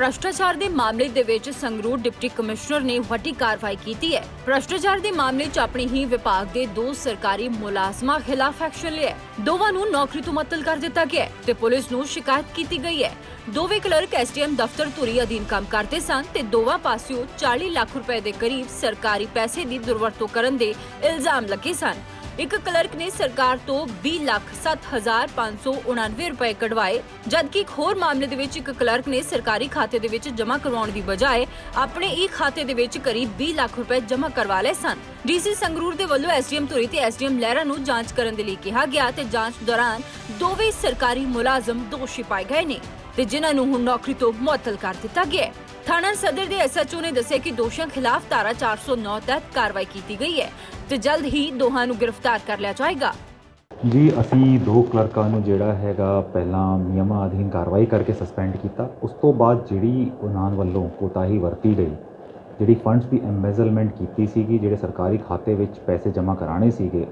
ਭ੍ਰਸ਼ਟਾਚਾਰ ਦੇ ਮਾਮਲੇ ਦੇ ਵਿੱਚ ਸੰਗਰੂਰ ਡਿਪਟੀ ਕਮਿਸ਼ਨਰ ਨੇ ਵੱਡੀ ਕਾਰਵਾਈ ਕੀਤੀ ਹੈ। ਭ੍ਰਸ਼ਟਾਚਾਰ ਦੇ ਮਾਮਲੇ 'ਚ ਆਪਣੀ ਹੀ ਵਿਭਾਗ ਦੇ ਦੋ ਸਰਕਾਰੀ ਮੁਲਾਜ਼ਮਾਂ ਖਿਲਾਫ ਐਕਸ਼ਨ ਲਿਆ ਦੋਵਾਂ ਨੂੰ ਨੌਕਰੀ ਤੋਂ ਮੁਅੱਤਲ ਕਰ ਦਿੱਤਾ ਗਿਆ ਤੇ ਪੁਲਿਸ ਨੂੰ ਸ਼ਿਕਾਇਤ ਕੀਤੀ ਗਈ ਹੈ। ਦੋਵੇਂ ਕਲਰਕ ਐਸਡੀਐਮ ਦਫ਼ਤਰ ਧੂਰੀ ਅਧੀਨ ਕੰਮ ਕਰਦੇ ਸਨ ਤੇ ਦੋਵਾਂ ਪਾਸਿਓਂ 40 ਲੱਖ ਰੁਪਏ ਦੇ ਕਰੀਬ ਸਰਕਾਰੀ ਪੈਸੇ ਦੀ ਦੁਰਵਰਤੋਂ ਕਰਨ ਦੇ ਇਲਜ਼ਾਮ ਲੱਗੇ ਸਨ। ਇੱਕ ਕਲਰਕ ਨੇ ਸਰਕਾਰ ਤੋਂ 20 ਲੱਖ 7599 ਰੁਪਏ ਕਢਵਾਏ, ਜਦਕਿ ਇੱਕ ਹੋਰ ਮਾਮਲੇ ਦੇ ਵਿੱਚ ਇੱਕ ਕਲਰਕ ਨੇ ਸਰਕਾਰੀ ਖਾਤੇ ਦੇ ਵਿੱਚ ਜਮ੍ਹਾਂ ਕਰਵਾਉਣ ਦੀ ਬਜਾਏ ਆਪਣੇ ਹੀ ਖਾਤੇ ਦੇ ਵਿੱਚ ਕਰੀਬ 20 ਲੱਖ ਰੁਪਏ ਜਮ੍ਹਾਂ ਕਰਵਾ ਲਏ ਸਨ। ਡੀਸੀ ਸੰਗਰੂਰ ਦੇ ਵੱਲੋਂ ਐਸਡੀਐਮ ਧੁਰੀ ਤੇ ਐਸਡੀਐਮ ਲਹਿਰਾ ਨੂੰ ਜਾਂਚ ਕਰਨ ਦੇ ਲਈ ਕਿਹਾ ਗਿਆ ਤੇ ਜਾਂਚ ਦੌਰਾਨ ਦੋਵੇਂ ਸਰਕਾਰੀ ਮੁਲਾਜ਼ਮ ਦੋਸ਼ੀ ਪਾਏ ਗਏ ਨੇ ਤੇ ਜਿਨ੍ਹਾਂ ਨੂੰ ਹੁਣ ਨੌਕਰੀ ਤੋਂ ਮੁਅੱਤਲ ਕਰ ਦਿੱਤਾ ਗਿਆ ਹੈ। ਥਾਣਾ ਸਦਰ ਦੇ ਐਸਐਚਓ ਨੇ ਦੱਸਿਆ ਕਿ ਦੋਸ਼ੀਆਂ ਖਿਲਾਫ ਧਾਰਾ 409 ਤਹਿਤ ਕਾਰਵਾਈ ਕੀਤੀ ਗਈ ਹੈ। ਤੇ ਜਲਦ ਹੀ ਦੋਹਾਂ ਨੂੰ ਗ੍ਰਿਫਤਾਰ ਕਰ ਲਿਆ ਜਾਏਗਾ। ਜੀ, ਅਸੀਂ ਦੋ ਕਲਰਕਾਂ ਨੂੰ ਜਿਹੜਾ ਹੈਗਾ ਪਹਿਲਾਂ ਨਿਯਮਾਂ ਅਧੀਨ ਕਾਰਵਾਈ ਕਰਕੇ ਸਸਪੈਂਡ ਕੀਤਾ। ਉਸ ਤੋਂ ਬਾਅਦ ਜਿਹੜੀ ਉਹਨਾਂ ਵੱਲੋਂ ਕੋਤਾਹੀ ਵਰਤੀ ਗਈ, ਜਿਹੜੀ ਫੰਡਸ ਦੀ ਐਮਬੈਜ਼ਲਮੈਂਟ ਕੀਤੀ ਸੀਗੀ, ਜਿਹੜੇ ਸਰਕਾਰੀ ਖਾਤੇ ਵਿੱਚ ਪੈਸੇ ਜਮ੍ਹਾਂ ਕਰਾਣੇ ਸੀਗੇ,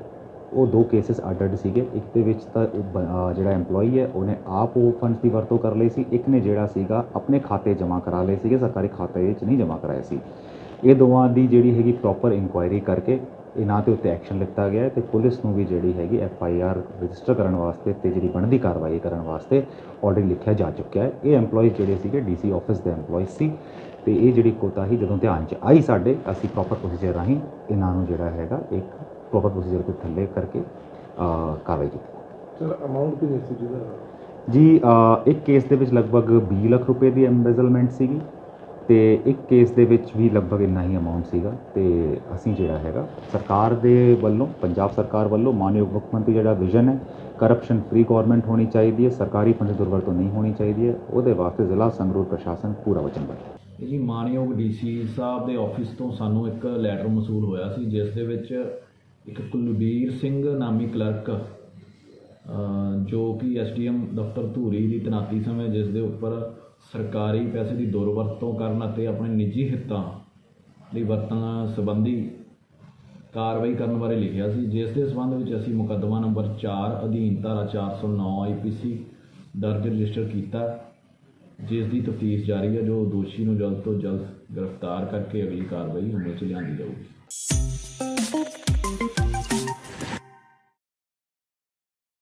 ਉਹ ਦੋ ਕੇਸਿਸ ਅੱਡ-ਅੱਡ ਸੀਗੇ। ਇੱਕ ਦੇ ਵਿੱਚ ਤਾਂ ਉਹ ਬ- ਜਿਹੜਾ EMPLOYE ਹੈ, ਉਹਨੇ ਆਪ ਉਹ ਫੰਡਸ ਦੀ ਵਰਤੋਂ ਕਰ ਲਈ ਸੀ। ਇੱਕ ਨੇ ਜਿਹੜਾ ਸੀਗਾ, ਆਪਣੇ ਖਾਤੇ ਜਮ੍ਹਾਂ ਕਰਾ ਲਏ ਸੀਗੇ, ਸਰਕਾਰੀ ਖਾਤੇ ਵਿੱਚ ਨਹੀਂ ਜਮ੍ਹਾਂ ਕਰਾਏ ਸੀ। ਇਹ ਦੋਵਾਂ ਦੀ ਜਿਹੜੀ ਹੈਗੀ ਪ੍ਰੋਪਰ ਇਨਕੁਆਇਰੀ ਕਰਕੇ ਇਹਨਾਂ ਦੇ ਉੱਤੇ ਐਕਸ਼ਨ ਲਿੱਤਾ ਗਿਆ ਹੈ ਤੇ ਪੁਲਿਸ ਨੂੰ ਵੀ ਜਿਹੜੀ ਹੈਗੀ ਐਫ ਆਈ ਆਰ ਰਜਿਸਟਰ ਕਰਨ ਵਾਸਤੇ ਤੇ ਜਿਹੜੀ ਬਣਦੀ ਕਾਰਵਾਈ ਕਰਨ ਵਾਸਤੇ ਆਰਡਰ ਲਿਖਿਆ ਜਾ ਚੁੱਕਿਆ ਹੈ। ਇਹ EMPLOYEES ਜਿਹੜੇ ਸੀਗੇ ਡੀਸੀ ਆਫਿਸ ਦੇ EMPLOYEES ਸੀ ਤੇ ਇਹ ਜਿਹੜੀ ਕੋਤਾਹੀ ਜਦੋਂ ਧਿਆਨ 'ਚ ਆਈ ਸਾਡੇ ਅਸੀਂ ਪ੍ਰੋਪਰ ਪ੍ਰੋਸੀਜਰ ਰਾਹੀਂ ਇਹਨਾਂ ਨੂੰ ਜਿਹੜਾ ਹੈਗਾ ਇੱਕ ਪ੍ਰੋਪਰ ਪ੍ਰੋਸੀਜਰ ਦੇ ਥੱਲੇ ਕਰਕੇ ਕਾਰਵਾਈ ਕੀਤੀ। ਸਰ ਅਮਾਉਂਟ ਕਿੰਨੀ ਸੀ ਜਿਹਦਾ? ਜੀ ਇੱਕ ਕੇਸ ਦੇ ਵਿੱਚ ਲਗਭਗ 20 ਲੱਖ ਰੁਪਏ ਦੀ ਐਮਬੈਜ਼ਲਮੈਂਟ ਸੀਗੀ। ਤੇ ਇੱਕ ਕੇਸ ਦੇ ਵਿੱਚ ਵੀ ਲਗਭਗ ਇੰਨਾ ਹੀ ਅਮਾਉਂਟ ਸੀਗਾ ਤੇ ਅਸੀਂ ਜਿਹੜਾ ਹੈਗਾ, ਸਰਕਾਰ ਦੇ ਵੱਲੋਂ, ਪੰਜਾਬ ਸਰਕਾਰ ਵੱਲੋਂ ਮਾਨਯੋਗ ਮੁੱਖ ਮੰਤਰੀ ਜਿਹੜਾ ਵਿਜ਼ਨ ਹੈ ਕਰਪਸ਼ਨ ਫ੍ਰੀ ਗਵਰਨਮੈਂਟ ਹੋਣੀ ਚਾਹੀਦੀ ਹੈ, ਸਰਕਾਰੀ ਫੰਡ ਦੀ ਦੁਰਵਰਤੋਂ ਨਹੀਂ ਹੋਣੀ ਚਾਹੀਦੀ ਹੈ, ਉਹਦੇ ਵਾਸਤੇ ਜ਼ਿਲ੍ਹਾ ਸੰਗਰੂਰ ਪ੍ਰਸ਼ਾਸਨ ਪੂਰਾ ਵਚਨਬੱਧ ਹੈ। ਜੀ ਮਾਨਯੋਗ ਡੀਸੀ ਸਾਹਿਬ ਦੇ ਆਫਿਸ ਤੋਂ ਸਾਨੂੰ ਇੱਕ ਲੈਟਰ ਮਸੂਲ ਹੋਇਆ ਸੀ, ਜਿਸ ਦੇ ਵਿੱਚ ਇੱਕ ਕੁਲਬੀਰ ਸਿੰਘ ਨਾਮੀ ਕਲਰਕ ਜੋ ਕਿ ਐਸਡੀਐਮ ਦਫ਼ਤਰ ਧੂਰੀ ਦੀ ਤਨਾਤੀ ਸਮੇਂ ਜਿਸ ਦੇ ਉੱਪਰ ਸਰਕਾਰੀ ਪੈਸੇ ਦੀ ਦੁਰਵਰਤੋਂ ਕਰਨ ਅਤੇ ਆਪਣੇ ਨਿੱਜੀ ਹਿੱਤਾਂ ਲਈ ਵਰਤਣ ਸੰਬੰਧੀ ਕਾਰਵਾਈ ਕਰਨ ਬਾਰੇ ਲਿਖਿਆ ਸੀ, ਜਿਸ ਦੇ ਸੰਬੰਧ ਵਿੱਚ ਅਸੀਂ ਮੁਕੱਦਮਾ ਨੰਬਰ 4 ਅਧੀਨ ਧਾਰਾ 409 ਆਈਪੀਸੀ ਦਰਜ ਰਜਿਸਟਰ ਕੀਤਾ, ਜਿਸ ਦੀ ਤਫਤੀਸ਼ ਜਾਰੀ ਹੈ, ਜੋ ਦੋਸ਼ੀ ਨੂੰ ਜਲਦ ਤੋਂ ਜਲਦ ਗ੍ਰਿਫਤਾਰ ਕਰਕੇ ਅਗਲੀ ਕਾਰਵਾਈ ਅਮਲ ਚ ਲਿਆਂਦੀ ਜਾਊਗੀ।